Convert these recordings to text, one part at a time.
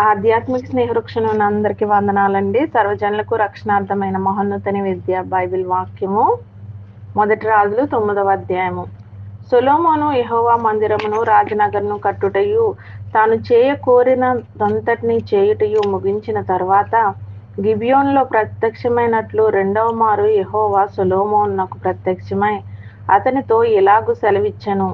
ఆధ్యాత్మిక స్నేహవృక్షణ అందరికి వందనాలండి. సర్వజనులకు రక్షణార్థమైన మహోన్నతని విద్య బైబిల్ వాక్యము. మొదటి రాజులు తొమ్మిదవ అధ్యాయము. సొలోమోను యహోవా మందిరమును రాజనగర్ను కట్టుటయు తాను చేయ కోరినదంతటిని చేయుటయు ముగించిన తర్వాత గిబియోన్లో ప్రత్యక్షమైనట్లు రెండవ మారు యహోవా సొలోమోనునకు ప్రత్యక్షమై అతనితో ఇలాగూ సెలవిచ్చను?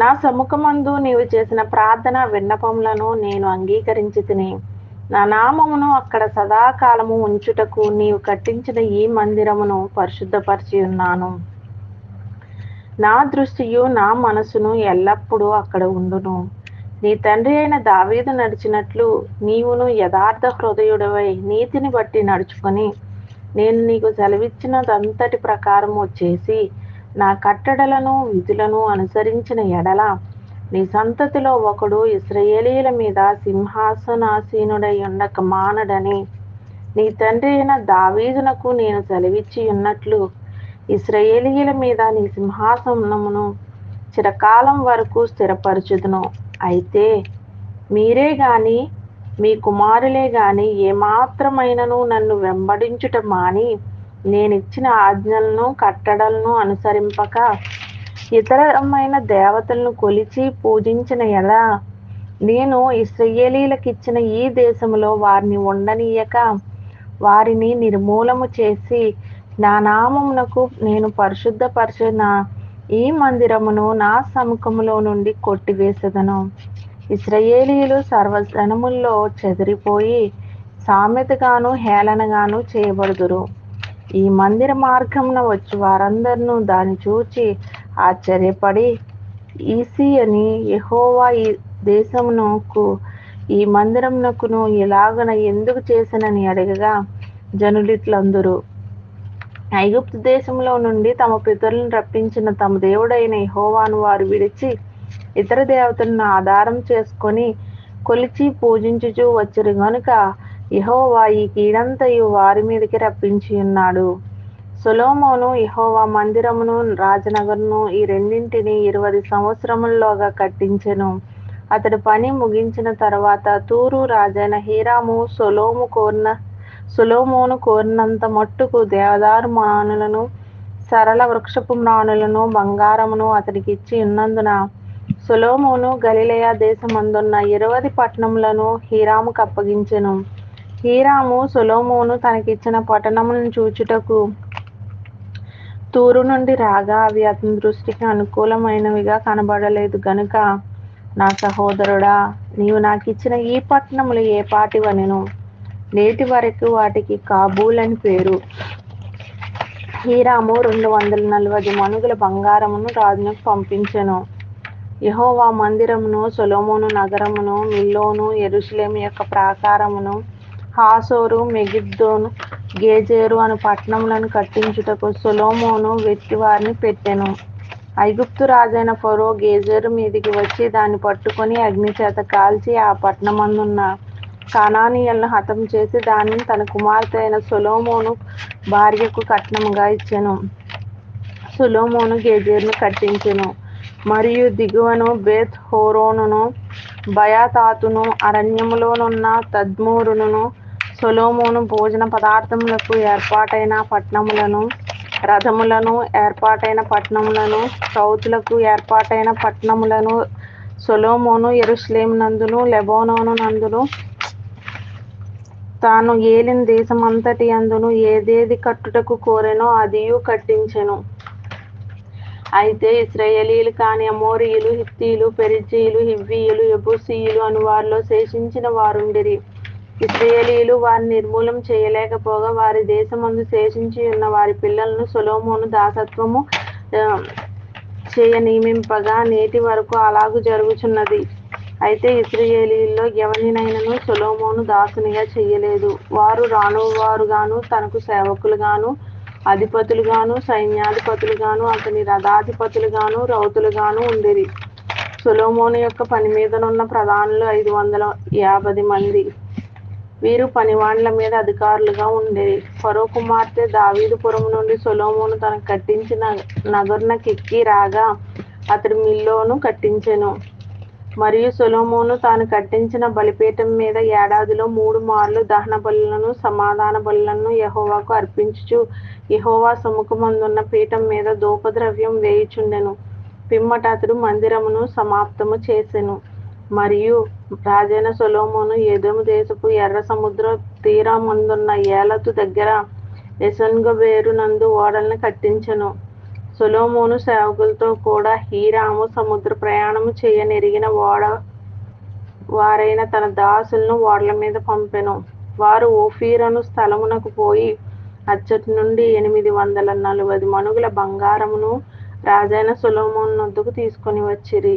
నా సముఖమందు నీవు చేసిన ప్రార్థన విన్నపములను నేను అంగీకరించి తిని నా నామమును అక్కడ సదాకాలము ఉంచుటకు నీవు కట్టించిన ఈ మందిరమును పరిశుద్ధపరిచి ఉన్నాను. నా దృష్టియు నా మనసును ఎల్లప్పుడూ అక్కడ ఉండును. నీ తండ్రి అయిన దావీదు నడిచినట్లు నీవును యథార్థ హృదయుడవై నీతిని బట్టి నడుచుకొని నేను నీకు సెలవిచ్చినదంతటి ప్రకారము చేసి నా కట్టడలను విధులను అనుసరించిన ఎడల నీ సంతతిలో ఒకడు ఇస్రయేలీల మీద సింహాసనాసీనుడై ఉండక మానడని. నీ తండ్రి అయిన దావీదునకు నేను సెలవిచ్చి ఉన్నట్లు ఇస్రయేలీల మీద నీ సింహాసనమును చిరకాలం వరకు స్థిరపరచుదును. అయితే మీరే గాని మీ కుమారులే గాని ఏమాత్రమైనను నన్ను వెంబడించుట మాని నేనిచ్చిన ఆజ్ఞలను కట్టడలను అనుసరింపక ఇతరమైన దేవతలను కొలిచి పూజించిన ఎలా? నేను ఇస్రయేలీలకిచ్చిన ఈ దేశంలో వారిని ఉండనీయక వారిని నిర్మూలము చేసి నా నామమునకు నేను పరిశుద్ధపరిచిన? ఈ మందిరమును నా సముఖములో నుండి కొట్టివేసదను. ఇస్రయేలీలు సర్వజనముల్లో చెదిరిపోయి సామెతగాను హేళనగాను చేయబడుదురు. ఈ మందిర మార్గంలో వచ్చి వారందరినూ దాన్ని చూచి ఆశ్చర్యపడి ఈసీ అని యహోవా ఈ దేశమునకు ఈ మందిరమునకును ఇలాగన ఎందుకు చేసినని అడగగా జనులిట్లందరూ. ఐగుప్తు దేశంలో నుండి తమ పితరులను రప్పించిన తమ దేవుడైన యహోవాను వారు విడిచి ఇతర దేవతలను ఆధారం చేసుకొని కొలిచి పూజించుచూ వచ్చారు గనుక ఇహోవా ఈ కీడంతయు వారి మీదకి రప్పించి ఉన్నాడు. సొలోమోను ఇహోవా మందిరమును రాజనగర్ను ఈ రెండింటిని ఇరవై సంవత్సరముల్లోగా కట్టించెను. అతడు పని ముగించిన తర్వాత తూరు రాజైన హీరాము సొలోము కోరిన సొలోమోను కోరినంత మట్టుకు దేవదారు మానులను సరళ వృక్షపు మ్రాణులను బంగారమును అతనికి ఇచ్చి ఉన్నందున సొలోమోను గలిలయ దేశమందున్న ఇరవై పట్టణములను హీరాముకు అప్పగించెను. హీరాము సొలోమోను తనకిచ్చిన పట్టణములను చూచుటకు తూరు నుండి రాగా అవి అతని దృష్టికి అనుకూలమైనవిగా కనబడలేదు. గనుక నా సహోదరుడా నీవు నాకు ఇచ్చిన ఈ పట్టణములు ఏ పాటివనెను? నేటి వరకు వాటికి కాబూల్ అని పేరు. హీరాము రెండు వందల నలభై మనుగుల బంగారమును రాజునకు పంపించెను. యహోవా మందిరమును సొలోమోను నగరమును మిల్లోను ఎరుసలేం యొక్క ప్రాకారమును హాసోరు మెగిద్దోను గేజేరు అను పట్టణములను కట్టించుటకు సొలోమోను వెట్టివారిని పెట్టెను. ఐగుప్తు రాజైన ఫరో గేజేరు మీదికి వచ్చి దాన్ని పట్టుకొని అగ్నిచేత కాల్చి ఆ పట్టణమందున్న కణానీయులను హతం చేసి దానిని తన కుమార్తె అయిన సొలోమోను భార్యకు కట్నముగా ఇచ్చెను. సులోమోను గేజేరును కట్టించెను. మరియు దిగువను బేత్ హోరోనును బయాతాతును అరణ్యములోనున్న తద్మూరును సొలోమోను భోజన పదార్థములకు ఏర్పాటైన పట్టణములను రథములను ఏర్పాటైన పట్టణములను సౌతులకు ఏర్పాటైన పట్టణములను సొలోమోను ఎరుస్లేం నందును లెబోనోను నందును తాను ఏలిన దేశమంతటి అందును ఏదేది కట్టుటకు కోరెనో అదియు కట్టించెను. అయితే ఇస్రాయేలీలు కాని అమోరియులు హిత్తీలు పెరిజీలు హివ్వీయులు ఎబుసీయులు అని వారిలో శేషించిన వారుండిరి. ఇస్రాయేలీలు వారిని నిర్మూలం చేయలేకపోగా వారి దేశమందు శేషించి ఉన్న వారి పిల్లలను సొలోమోను దాసత్వము చేయ నియమింపగా నేటి వరకు అలాగూ జరుగుచున్నది. అయితే ఇస్రాయేలీల్లో ఎవరినైనాను సొలోమోను దాసునిగా చెయ్యలేదు. వారు రానువారుగాను తనకు సేవకులుగాను అధిపతులుగాను సైన్యాధిపతులుగాను అతని రథాధిపతులుగాను రౌతులుగాను ఉండేది సొలోమోను యొక్క పని మీదనున్న ప్రధానులు ఐదు వందల యాభై మంది. వీరు పనివాండ్ల మీద అధికారులుగా ఉండేది. ఫరో కుమార్తె దావీదుపురం నుండి సొలోమోను తనకు కట్టించిన నగర్నకెక్కి రాగా అతడు మిల్లోను కట్టించెను. మరియు సొలోమోను తాను కట్టించిన బలిపీఠం మీద ఏడాదిలో మూడు మార్లు దహన బలులను సమాధాన బలులను యహోవాకు అర్పించుచు యహోవా సముఖమందున్న పీఠం మీద ధూపద్రవ్యం వేయుచుండెను. పిమ్మట అతడు మందిరమును సమాప్తము చేసెను. మరియు రాజైన సొలోమోను ఎదోము దేశపు ఎర్ర సముద్ర తీరమందున్న ఏలతు దగ్గర ఎసన్గబేరు నందు ఓడలను కట్టించెను. సొలోమోను సేవకులతో కూడా హీరాము సముద్ర ప్రయాణము చేయనెరిగిన ఓడ వారైన తన దాసులను ఓడల మీద పంపెను. వారు ఓఫీరను స్థలమునకు పోయి అచ్చటి నుండి ఎనిమిది వందల నలభై మనుగుల బంగారమును రాజైన సొలొమోను నొద్దుకు తీసుకొని వచ్చిరి.